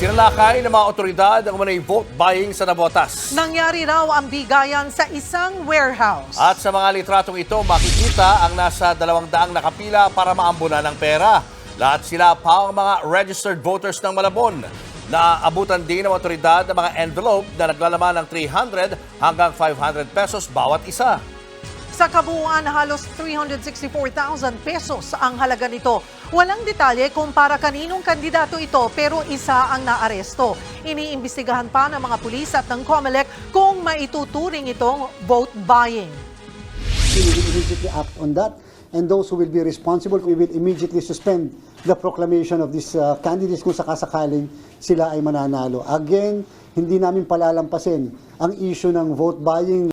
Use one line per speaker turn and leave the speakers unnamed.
Sinalakay ng mga otoridad ang umunay vote buying sa Nabotas.
Nangyari raw ang bigayan sa isang warehouse.
At sa mga litratong ito, makikita ang nasa dalawang daang nakapila para maambunan ng pera. Lahat sila pa ang mga registered voters ng Malabon. Naaabutan din ng otoridad ng mga envelope na naglalaman ng 300 hanggang 500 pesos bawat isa.
Sa kabuuan, halos 364,000 pesos ang halaga nito. Walang detalye kung para kaninong kandidato ito pero isa ang naaresto. Iniimbestigahan pa ng mga pulis at ng COMELEC kung maituturing itong vote buying.
we will immediately act on that. And those who will be responsible, we will immediately suspend the proclamation of these uh, candidates kung sakasakaling sila ay mananalo. Again, hindi namin palalampasin ang issue ng vote buying